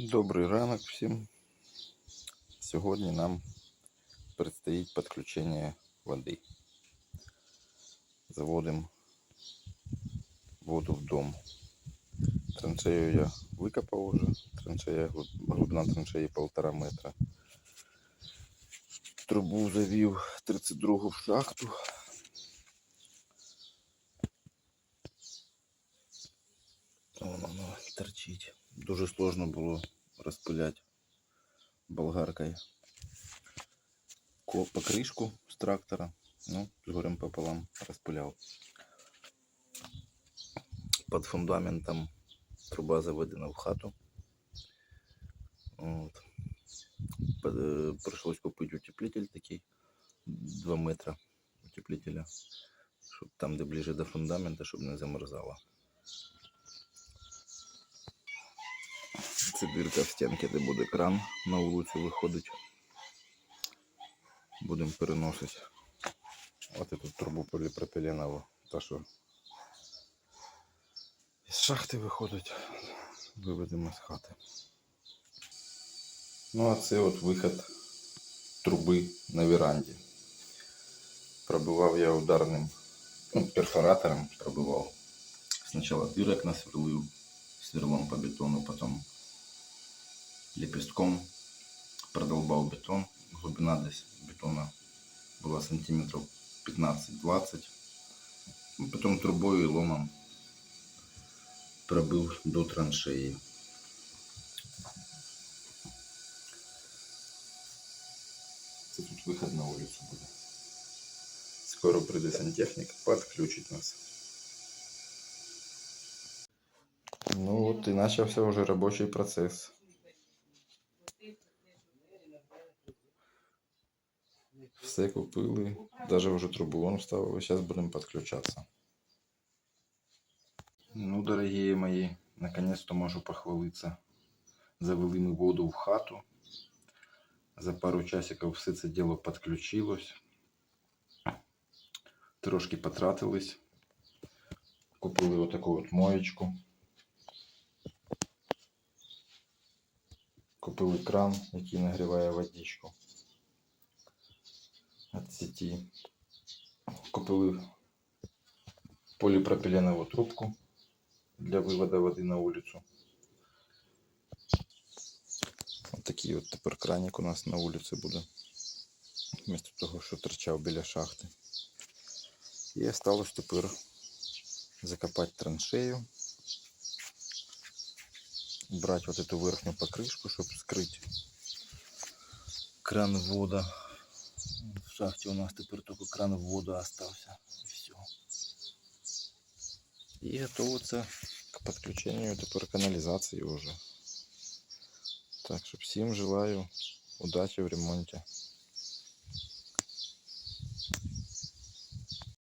Добрий ранок всім. Сьогодні нам предстоїть підключення води. Заводимо воду в дом. Траншею я викопав уже. Траншея, глибина траншеї полтора метра. Трубу завів 32 в шахту. Вон воно торчить. Дуже сложно було розпиляти болгаркою ко- покришку з трактора. Ну, з горем пополам розпиляв. Під фундаментом труба заведена в хату. От. Е, Пришлось купити утеплитель такий 2 метра утеплителя, щоб там, де ближе до фундамента, щоб не замерзало. Це дирка в стінці, де буде кран на вулицю виходить. Будемо переносити. От эту трубу поліпропиленову, та що із шахти виходить, виведемо з хати. Ну а це от виход труби на веранді. Пробивав я ударним ну, перфоратором пробивав. Спочатку дирок насверлив сверлом по бетону, потом лепестком продолбал бетон. Глубина десь бетона была сантиметров 15-20. Ну, Потом трубой и ломом пробил до траншеи. Це тут виход на вулицю буде. Скоро прийде сантехнік, підключить нас. Ну от і почався вже робочий процес. Все купили, даже вже трубу вон вставили, зараз будемо підключатися. Ну, дорогі мої, наконец-то можу похвалитися. Завели ми воду в хату. За пару часиків все це діло підключилось. Трошки потратились. Купили отаку от моєчку. Купили кран, який нагріває водичку От сети. Купили полипропиленовую трубку для вывода воды на улицу. Вот такий от тепер краник у нас на вулиці буде. Вместо того, що торчав біля шахти. І осталось тепер закопати траншею. Брать вот эту верхню покрышку, щоб скрыть кран ввода. В шахте у нас тепер только кран ввода остався. І все. І готовиться к подключению тепер каналізації уже. Так що всім желаю удачі в ремонті.